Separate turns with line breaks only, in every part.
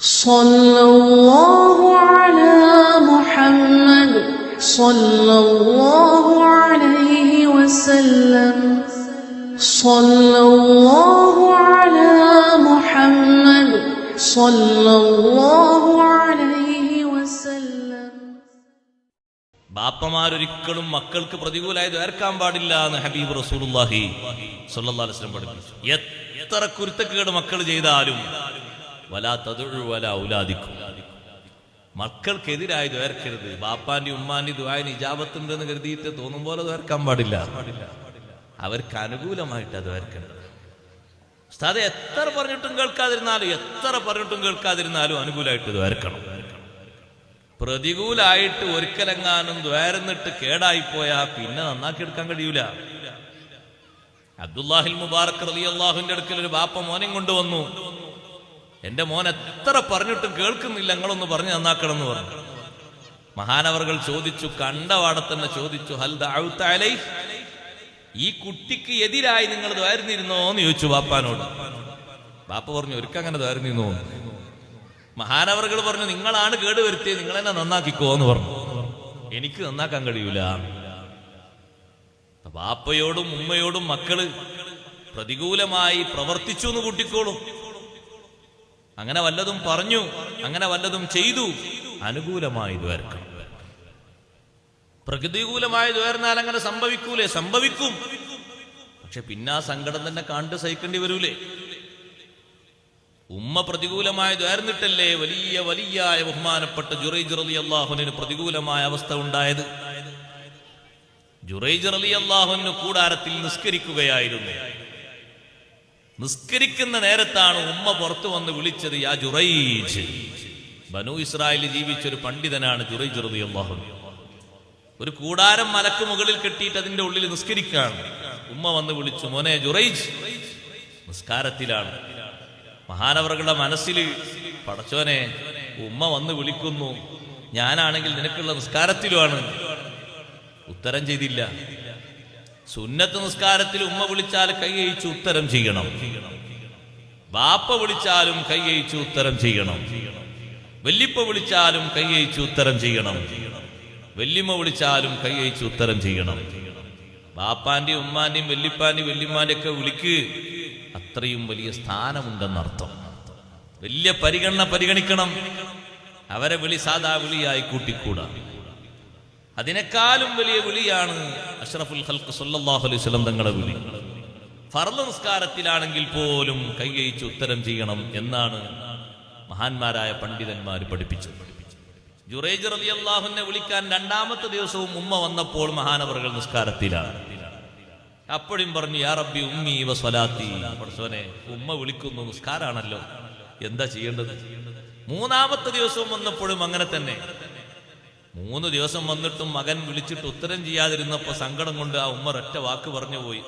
صلى الله على محمد صلى الله عليه وسلم صلى الله على محمد صلى الله عليه وسلم
ബാപ്പമാരൊരിക്കലും മക്കൾക്ക് പ്രതികൂലമായി ദ്വേർക്കാൻ പാടില്ല എന്ന് ഹബീബ് റസൂലുള്ളാഹി സ്വല്ലല്ലാഹു അലൈഹി വസല്ലം പഠിപ്പിച്ചു എത്ര കുരുത്തക്കേട് മക്കൾ ചെയ്താലും വലാ മക്കൾക്കെതിരായി ദ്വേർക്കരുത് ബാപ്പാന്റെ ഉമ്മാന്റെ ദ്വായന് ഇജാപത്തുണ്ടെന്ന് കരുതിയിട്ട് തോന്നും പോലെ ദ്വേർക്കാൻ പാടില്ല. അവർക്ക് അനുകൂലമായിട്ട് അത് ദ്വേർക്കേണ്ടത് ഉസ്താദ് എത്ര പറഞ്ഞിട്ടും കേൾക്കാതിരുന്നാലും എത്ര പറഞ്ഞിട്ടും കേൾക്കാതിരുന്നാലും അനുകൂലമായിട്ട് ദ്വേർക്കണം പ്രതികൂലായിട്ട് ഒരിക്കലെങ്ങാനും ദ്വാരന്നിട്ട് കേടായിപ്പോയാ പിന്നെ നന്നാക്കി എടുക്കാൻ കഴിയൂല. അബ്ദുല്ലാഹിൽ മുബാറക് അലി അള്ളാഹുവിന്റെ അടുക്കൽ ഒരു ബാപ്പ മോനെ കൊണ്ടുവന്നു. എന്റെ മോൻ എത്ര പറഞ്ഞിട്ടും കേൾക്കുന്നില്ല നിങ്ങളൊന്ന് പറഞ്ഞു നന്നാക്കണം എന്ന് പറഞ്ഞു. മഹാനവർകൾ ചോദിച്ചു കണ്ടവാടെ തന്നെ ചോദിച്ചു ഹൽ ദഅൗത അലൈഹ്? ഈ കുട്ടിക്ക് എതിരായി നിങ്ങൾ ദ്വാരുന്നിരുന്നോ എന്ന് ചോദിച്ചു ബാപ്പാനോട്. ബാപ്പ പറഞ്ഞു ഒരുക്കങ്ങനെ ദ്വാരുന്നിരുന്നോ മഹാനവറുകൾ പറഞ്ഞു നിങ്ങളാണ് കേട് വരുത്തിയത് നിങ്ങൾ എന്നെ നന്നാക്കിക്കോ എന്ന് പറഞ്ഞു. എനിക്ക് നന്നാക്കാൻ കഴിയൂല. ബാപ്പയോടും ഉമ്മയോടും മക്കൾ പ്രതികൂലമായി പ്രവർത്തിച്ചു എന്ന് കൂട്ടിക്കോളും. അങ്ങനെ വല്ലതും പറഞ്ഞു അങ്ങനെ വല്ലതും ചെയ്തു. അനുകൂലമായി ദ്വേർക്കണം പ്രതികൂലമായി ദ്വേർന്നാൽ അങ്ങനെ സംഭവിക്കൂലേ? സംഭവിക്കും. പക്ഷെ പിന്നെ ആ സങ്കടം തന്നെ കണ്ട് സഹിക്കേണ്ടി വരൂലേ? ഉമ്മ പ്രതികൂലമായ ദ്വാർന്നിട്ടല്ലേ വലിയ വലിയ ബഹുമാനപ്പെട്ട ജുറൈജ് റലി അള്ളാഹുവിന് പ്രതികൂലമായ അവസ്ഥ ഉണ്ടായത്? ജുറൈജ് റലി അള്ളാഹുവിന് കൂടാരത്തിൽ നിസ്കരിക്കുകയായിരുന്നു. നിസ്കരിക്കുന്ന നേരത്താണ് ഉമ്മ പുറത്തു വന്ന് വിളിച്ചത് യാ ജുറൈജ്. ബനു ഇസ്രായേൽ ജീവിച്ച ഒരു പണ്ഡിതനാണ് ജുറൈജ് റലി അള്ളാഹു ഒരു കൂടാരം മലക്ക് മുകളിൽ കെട്ടിയിട്ട് അതിന്റെ ഉള്ളിൽ നിസ്കരിക്കുകയാണ്. ഉമ്മ വന്ന് വിളിച്ചു മോനെ ജുറൈജ് നിസ്കാരത്തിലാണ്. മഹാനവറുകളുടെ മനസ്സിൽ പടച്ചോനെ ഉമ്മ വന്ന് വിളിക്കുന്നു. ഞാനാണെങ്കിൽ നിനക്കുള്ള നിസ്കാരത്തിലുമാണ്. ഉത്തരം ചെയ്തില്ല. സുന്നത്ത് നിസ്കാരത്തിൽ ഉമ്മ വിളിച്ചാൽ കൈയഴിച്ച് ഉത്തരം ചെയ്യണം. ബാപ്പ വിളിച്ചാലും കൈയഴിച്ച് ഉത്തരം ചെയ്യണം. വല്യപ്പ വിളിച്ചാലും കൈയഴിച്ച് ഉത്തരം ചെയ്യണം. വല്യമ്മ വിളിച്ചാലും കൈയഴിച്ച് ഉത്തരം ചെയ്യണം. ബാപ്പാന്റെയും ഉമ്മാന്റെയും വല്യപ്പാന്റെയും വല്യമ്മാന്റെയും ഒക്കെ വിളിക്ക്. അത്രയും വലിയ സ്ഥാനമുണ്ടെന്നർത്ഥം. വലിയ പരിഗണന പരിഗണിക്കണം. അവരെ വിളി സാധാ വിളിയായി കൂട്ടിക്കൂടാ. അതിനേക്കാളും വലിയ വിളിയാണ് അഷ്റഫുൽ ഹൽക്ക് സല്ലല്ലാഹു അലൈഹി വസല്ലം തങ്ങളുടെ വിളി. ഫർൾ നിസ്കാരത്തിലാണെങ്കിൽ പോലും കൈകയിച്ച് ഉത്തരം ചെയ്യണം എന്നാണ് മഹാന്മാരായ പണ്ഡിതന്മാർ പഠിപ്പിച്ചത്. ജുറൈജ് അള്ളാഹുനെ വിളിക്കാൻ രണ്ടാമത്തെ ദിവസവും ഉമ്മ വന്നപ്പോൾ മഹാനവറുകൾ നിസ്കാരത്തിലാണ്. അപ്പോഴും പറഞ്ഞു യാ റബ്ബി ഉമ്മി ഇവ സ്വലാത്തി. പഠിച്ചവനെ ഉമ്മ വിളിക്കുന്നു നിസ്കാരാണല്ലോ. എന്താ ചെയ്യേണ്ടത്? മൂന്നാമത്തെ ദിവസവും വന്നപ്പോഴും അങ്ങനെ തന്നെ. മൂന്ന് ദിവസം വന്നിട്ടും മകൻ വിളിച്ചിട്ട് ഉത്തരം ചെയ്യാതിരുന്നപ്പോ സങ്കടം കൊണ്ട് ആ ഉമ്മ ഒറ്റ വാക്ക് പറഞ്ഞു പോയി.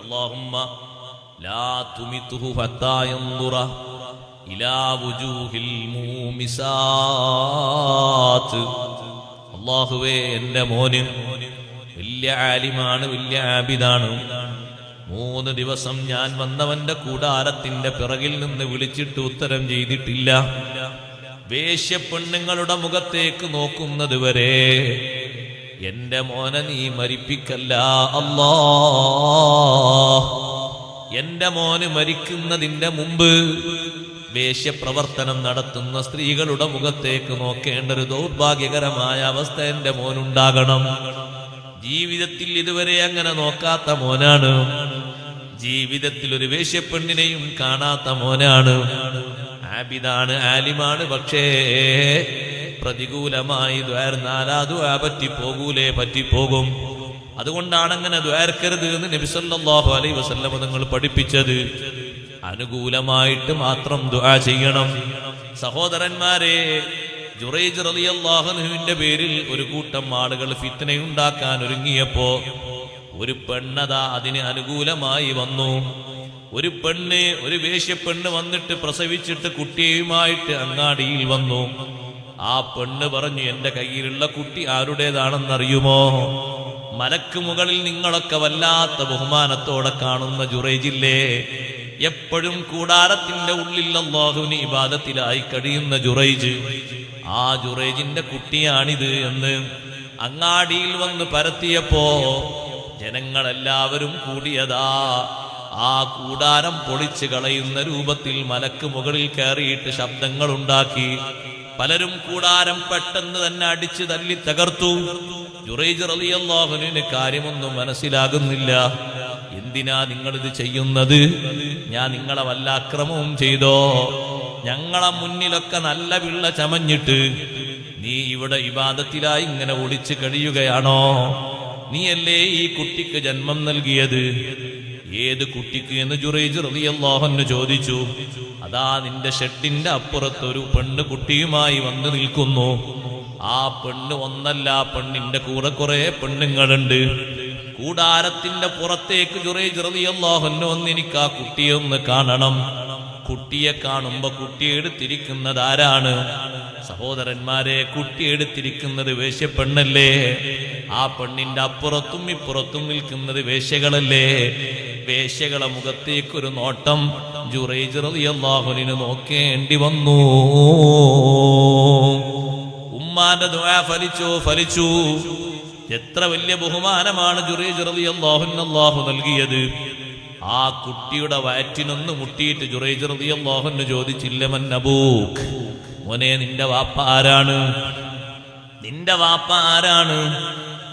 അല്ലാഹുവേ എന്റെ മോന് വലിയ ആലിമാണ് വലിയ ആബിദാണ്. മൂന്ന് ദിവസം ഞാൻ വന്നവന്റെ കൂടാരത്തിന്റെ പിറകിൽ നിന്ന് വിളിച്ചിട്ട് ഉത്തരം ചെയ്തിട്ടില്ല. വേശ്യ പെണ്ണുങ്ങളുടെ മുഖത്തേക്ക് നോക്കുന്നത് വരെ എന്റെ മോനെ നീ മരിപ്പിക്കല്ല അല്ലാ. എന്റെ മോന് മരിക്കുന്നതിന്റെ മുമ്പ് വേഷ്യപ്രവർത്തനം നടത്തുന്ന സ്ത്രീകളുടെ മുഖത്തേക്ക് നോക്കേണ്ട ഒരു ദൗർഭാഗ്യകരമായ അവസ്ഥ എന്റെ മോനുണ്ടാകണം. ജീവിതത്തിൽ ഇതുവരെ അങ്ങനെ നോക്കാത്ത മോനാണ്. ജീവിതത്തിൽ ഒരു വേശ്യപ്പെണ്ണിനെയും കാണാത്ത മോനാണ്. ആബിദാണ് ആലിമാണ് പക്ഷേ പ്രതികൂലമായി ദ്വാർന്നാൽ ആ പറ്റിപ്പോകൂലേ പറ്റിപ്പോകും. അതുകൊണ്ടാണ് അങ്ങനെ ദ്വാർക്കരുത് എന്ന് നബിസല്ലാഹു അലൈ വസല്ലമ നിങ്ങൾ പഠിപ്പിച്ചത്. അനുകൂലമായിട്ട് മാത്രം ദ്വാ ചെയ്യണം. സഹോദരന്മാരെ ജുറൈജ് റലി അള്ളാഹുനുവിന്റെ പേരിൽ ഒരു കൂട്ടം ആളുകൾ ഫിത്തനയുണ്ടാക്കാൻ ഒരുങ്ങിയപ്പോ ഒരു പെണ്ണത അതിന് അനുകൂലമായി വന്നു. ഒരു പെണ്ണ് ഒരു വേശ്യപ്പെണ്ണ് വന്നിട്ട് പ്രസവിച്ചിട്ട് കുട്ടിയുമായിട്ട് അങ്ങാടിയിൽ വന്നു. ആ പെണ്ണ് പറഞ്ഞു എന്റെ കയ്യിലുള്ള കുട്ടി ആരുടേതാണെന്നറിയുമോ? മലക്ക് മുകളിൽ നിങ്ങളൊക്കെ വല്ലാത്ത ബഹുമാനത്തോടെ കാണുന്ന ജുറേജില്ലേ? എപ്പോഴും കൂടാരത്തിന്റെ ഉള്ളിൽ അള്ളാഹുവിന് ഇബാദത്തിലായി കഴിയുന്ന ജുറൈജ്. ആ ജുറൈജിന്റെ കുട്ടിയാണിത് എന്ന് അങ്ങാടിയിൽ വന്ന് പരത്തിയപ്പോ ജനങ്ങളെല്ലാവരും കൂടിയതാ. ആ കൂടാരം പൊളിച്ചു കളയുന്ന രൂപത്തിൽ മലക്ക് മുകളിൽ കയറിയിട്ട് ശബ്ദങ്ങൾ ഉണ്ടാക്കി പലരും കൂടാരം പെട്ടെന്ന് തന്നെ അടിച്ചു തല്ലി തകർത്തു. ജുറൈജ് കാര്യമൊന്നും മനസ്സിലാകുന്നില്ല. എന്തിനാ നിങ്ങൾ ഇത് ചെയ്യുന്നത്? ഞാൻ നിങ്ങളെ വല്ല അക്രമവും ചെയ്തോ? ഞങ്ങളെ മുന്നിലൊക്കെ നല്ല പിള്ള ചമഞ്ഞിട്ട് നീ ഇവിടെ വിവാദത്തിലായി ഇങ്ങനെ ഒളിച്ചു കഴിയുകയാണോ? നീയല്ലേ ഈ കുട്ടിക്ക് ജന്മം നൽകിയത്? ഏത് കുട്ടിക്ക് എന്ന് ജുറൈജ് റളിയല്ലാഹുവിന് ചോദിച്ചു. അതാ നിന്റെ ഷെഡിന്റെ അപ്പുറത്തൊരു പെണ്ണ് കുട്ടിയുമായി വന്ന് നിൽക്കുന്നു. ആ പെണ്ണ് ഒന്നല്ല പെണ്ണിന്റെ കൂടെ കുറെ പെണ്ണുങ്ങളുണ്ട്. കൂടാരത്തിന്റെ പുറത്തേക്ക് ജുറൈജ് റളിയല്ലാഹുവിന് ഒന്ന് എനിക്ക് ആ കുട്ടിയെ ഒന്ന് കാണണം. കുട്ടിയെ കാണുമ്പോ കുട്ടിയെടുത്തിരിക്കുന്നത് ആരാണ്? സഹോദരന്മാരെ കുട്ടിയെടുത്തിരിക്കുന്നത് വേശ്യപ്പെണ്ണല്ലേ? ആ പെണ്ണിന്റെ അപ്പുറത്തും ഇപ്പുറത്തും നിൽക്കുന്നത് വേശ്യകളല്ലേ? വേശ്യകളെ മുഖത്തേക്കൊരു നോട്ടം ജുറൈജ് റളിയല്ലാഹുവിന് നോക്കേണ്ടി വന്നു. ഉമ്മാന്റെ ദുആ ഫലിച്ചു ഫലിച്ചു. എത്ര വലിയ ബഹുമാനമാണ് ജുറൈജ് റളിയല്ലാഹുവിന് അല്ലാഹു നൽകിയത്. ആ കുട്ടിയുടെ വയറ്റിനൊന്ന് മുട്ടിയിട്ട് ജുറൈജ് റളിയല്ലാഹുവിന് ചോദിച്ചില്ല അബൂക്ക് മോനെ നിന്റെ വാപ്പ ആരാണ്? നിന്റെ വാപ്പ ആരാണ്?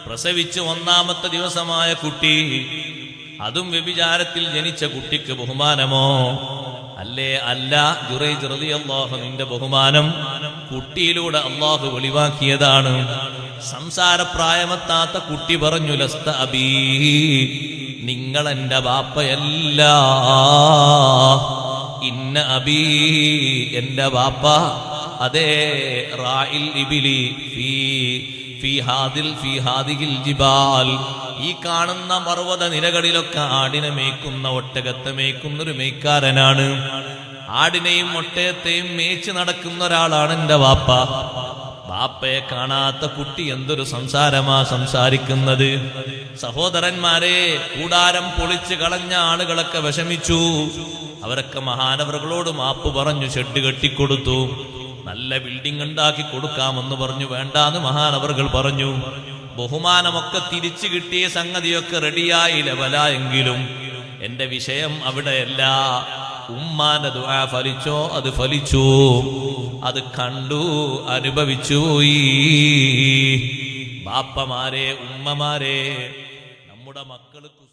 പ്രസവിച്ച് ഒന്നാമത്തെ ദിവസമായ കുട്ടി അതും വ്യഭിചാരത്തിൽ ജനിച്ച കുട്ടിക്ക് ബഹുമാനമോ? അല്ലേ? അല്ല. ജുറൈജ് അള്ളാഹു നിന്റെ ബഹുമാനം കുട്ടിയിലൂടെ അള്ളാഹു വെളിവാക്കിയതാണ്. സംസാരപ്രായമെത്താത്ത കുട്ടി പറഞ്ഞു ലസ്ത അബീ നിങ്ങൾ എന്റെ ബാപ്പയല്ല ഇന്ന അബീ എന്റെ ബാപ്പ അതേ റായിൽ ഇബിലി ഫീ ഈ കാണുന്ന പർവത നിരകളിലൊക്കെ ആടിനെ മേക്കുന്ന ഒട്ടകത്തെ മേക്കുന്ന ഒരു മേയ്ക്കാരനാണ്. ആടിനെയും ഒട്ടയത്തെയും മേച്ച് നടക്കുന്ന ഒരാളാണ് എന്റെ വാപ്പ. ബാപ്പയെ കാണാത്ത കുട്ടി എന്തൊരു സംസാരമാ സംസാരിക്കുന്നത്. സഹോദരന്മാരെ കൂടാരം പൊളിച്ച് കളഞ്ഞ ആളുകളൊക്കെ വിഷമിച്ചു. അവരൊക്കെ മഹാനവറുകളോട് മാപ്പ് പറഞ്ഞു ഷെഡ് കെട്ടിക്കൊടുത്തു. നല്ല ബിൽഡിംഗ് ഉണ്ടാക്കി കൊടുക്കാമെന്ന് പറഞ്ഞു വേണ്ടാന്ന് മഹാനവറുകൾ പറഞ്ഞു. ബഹുമാനമൊക്കെ തിരിച്ചു കിട്ടിയ സംഗതിയൊക്കെ റെഡിയായി ലെവലായെങ്കിലും എന്റെ വിഷയം അവിടെയല്ല. ഉമ്മാന്റെ ദുആ ഫലിച്ചോ അത് ഫലിച്ചു. അത് കണ്ടു അനുഭവിച്ചു. ബാപ്പമാരെ ഉമ്മമാരെ നമ്മുടെ മക്കൾക്ക്